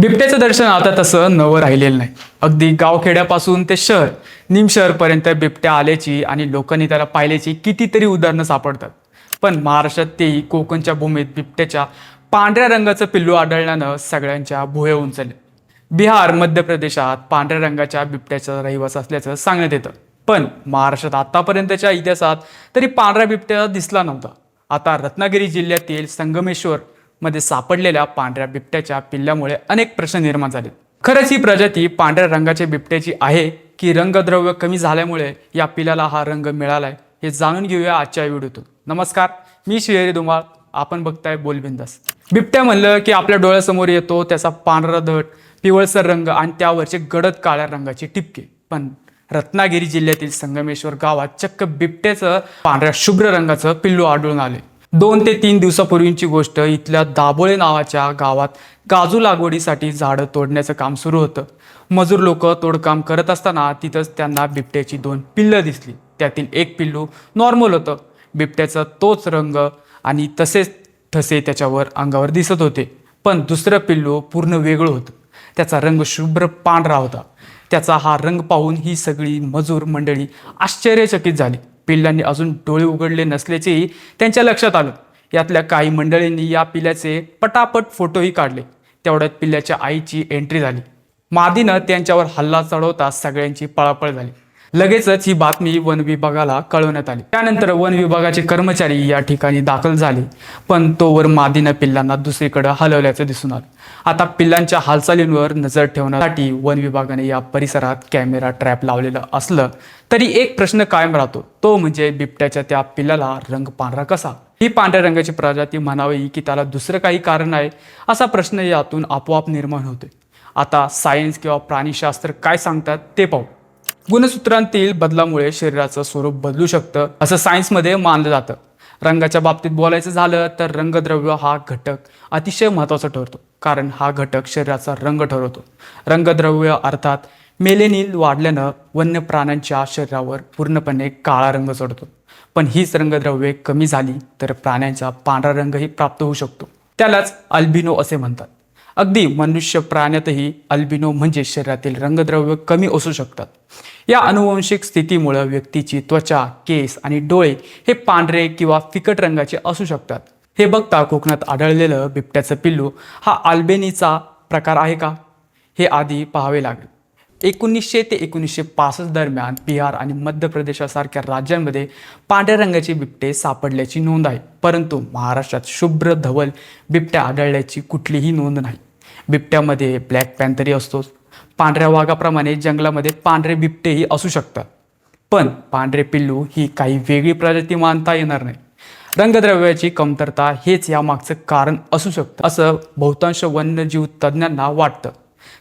बिबट्याचं दर्शन आता तसं नवं राहिलेलं नाही. अगदी गावखेड्यापासून ते शहर निम शहरपर्यंत बिबट्या आल्याची आणि लोकांनी त्याला पाहिल्याची कितीतरी उदाहरणं सापडतात. पण महाराष्ट्रात तेही कोकणच्या भूमीत बिबट्याच्या पांढऱ्या रंगाचं पिल्लू आढळल्यानं सगळ्यांच्या भुये उंचले बिहार मध्य प्रदेशात पांढऱ्या रंगाच्या बिबट्याचा रहिवास असल्याचं सांगण्यात येतं. पण महाराष्ट्रात आतापर्यंतच्या इतिहासात तरी पांढरा बिबट्या दिसला नव्हता. आता रत्नागिरी जिल्ह्यातील संगमेश्वर मध्ये सापडलेल्या पांढऱ्या बिबट्याच्या पिल्ल्यामुळे अनेक प्रश्न निर्माण झाले. खरंच ही प्रजाती पांढऱ्या रंगाच्या बिबट्याची आहे की रंगद्रव्य कमी झाल्यामुळे या पिल्ल्याला हा रंग मिळालाय हे जाणून घेऊया आजच्या व्हिडिओतून. नमस्कार मी श्रीहरी धुमाळ आपण बघताय बोलबिंदास. बिबट्या म्हणलं की आपल्या डोळ्यासमोर येतो त्याचा पांढरा धट पिवळसर रंग आणि त्यावरचे गडद काळ्या रंगाचे टिपके पण रत्नागिरी जिल्ह्यातील संगमेश्वर गावात चक्क बिबट्याचं पांढऱ्या शुभ्र रंगाचं पिल्लू आढळून आले दोन ते तीन दिवसापूर्वीची गोष्ट इथल्या दाबोळे नावाच्या गावात काजू लागवडीसाठी झाडं तोडण्याचं काम सुरू होतं. मजूर लोक तोडकाम करत असताना तिथंच त्यांना बिबट्याची दोन पिल्लं दिसली. त्यातील एक पिल्लू नॉर्मल होतं. बिबट्याचा तोच रंग आणि तसेच ठसे त्याच्यावर अंगावर दिसत होते. पण दुसरं पिल्लू पूर्ण वेगळं होतं. त्याचा रंग शुभ्र पांढरा होता. त्याचा हा रंग पाहून ही सगळी मजूर मंडळी आश्चर्यचकित झाली. पिल्लांनी अजून डोळे उघडले नसल्याचेही त्यांच्या लक्षात आलं. यातल्या काही मंडळींनी या पिल्ल्याचे पटापट फोटोही काढले. तेवढ्यात पिल्ल्याच्या आईची एंट्री झाली. मादीनं त्यांच्यावर हल्ला चढवता सगळ्यांची पळापळ झाली. लगेचच ही बातमी वन विभागाला कळवण्यात आली. त्यानंतर वन विभागाचे कर्मचारी या ठिकाणी दाखल झाले पण तोवर मादीनं पिल्लांना दुसरीकडे हलवल्याचं दिसून आलं. आता पिल्लांच्या हालचालींवर नजर ठेवण्यासाठी वन विभागाने या परिसरात कॅमेरा ट्रॅप लावलेलं असलं तरी एक प्रश्न कायम राहतो. तो म्हणजे बिबट्याच्या त्या पिल्लाला रंग पांढरा कसा? ही पांढऱ्या रंगाची प्रजाती म्हणावी की त्याला दुसरं काही कारण आहे? असा प्रश्न यातून आपोआप निर्माण होतोय. आता सायन्स किंवा प्राणीशास्त्र काय सांगतात ते पाहू. गुणसूत्रांतील बदलामुळे शरीराचं स्वरूप बदलू शकतं असं सायन्समध्ये मानलं जातं. रंगाच्या बाबतीत बोलायचं झालं तर रंगद्रव्य हा घटक अतिशय महत्त्वाचा ठरतो कारण हा घटक शरीराचा रंग ठरवतो. रंगद्रव्य अर्थात मेलेनिल वाढल्यानं वन्य प्राण्यांच्या शरीरावर पूर्णपणे काळा रंग चढतो. पण हीच रंगद्रव्ये कमी झाली तर प्राण्यांचा पांढरा रंगही प्राप्त होऊ शकतो. त्यालाच अल्बिनो असे म्हणतात. अगदी मनुष्य प्राण्यातही अल्बिनो म्हणजे शरीरातील रंगद्रव्य कमी असू शकतात. या अनुवंशिक स्थितीमुळे व्यक्तीची त्वचा केस आणि डोळे हे पांढरे किंवा फिकट रंगाचे असू शकतात. हे बघता कोकणात आढळलेलं बिबट्याचं पिल्लू हा आल्बेनीचा प्रकार आहे का? हे आधी पाहावे लागेल. एकोणीसशे ते एकोणीसशे पासष्ट दरम्यान बिहार आणि मध्य प्रदेशासारख्या राज्यांमध्ये पांढऱ्या रंगाचे बिबटे सापडल्याची नोंद आहे. परंतु महाराष्ट्रात शुभ्र धवल बिबट्या आढळल्याची कुठलीही नोंद नाही. बिबट्यामध्ये ब्लॅक पॅन्थरही असतोच. पांढऱ्या वाघाप्रमाणे जंगलामध्ये पांढरे बिबटेही असू शकतात. पण पांढरे पिल्लू ही काही वेगळी प्रजाती मानता येणार नाही. रंगद्रव्याची कमतरता हेच यामागचं कारण असू शकतं असं बहुतांश वन्यजीव तज्ज्ञांना वाटतं.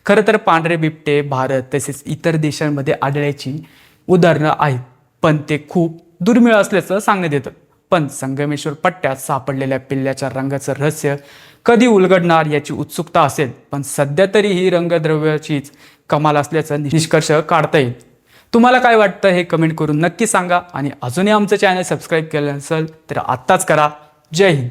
खरं तर पांढरे बिबटे भारत तसेच इतर देशांमध्ये आढळण्याची उदाहरणं आहेत पण ते खूप दुर्मिळ असल्याचं सांगण्यात येतं. पण संगमेश्वर पट्ट्यात सापडलेल्या पिल्ल्याच्या रंगाचं रहस्य कधी उलगडणार याची उत्सुकता असेल पण सध्या तरी ही रंगद्रव्याचीच कमाल असल्याचं निष्कर्ष काढता येईल. तुम्हाला काय वाटतं हे कमेंट करून नक्की सांगा आणि अजूनही आमचं चॅनल सबस्क्राईब केलं नसेल तर आत्ताच करा. जय हिंद.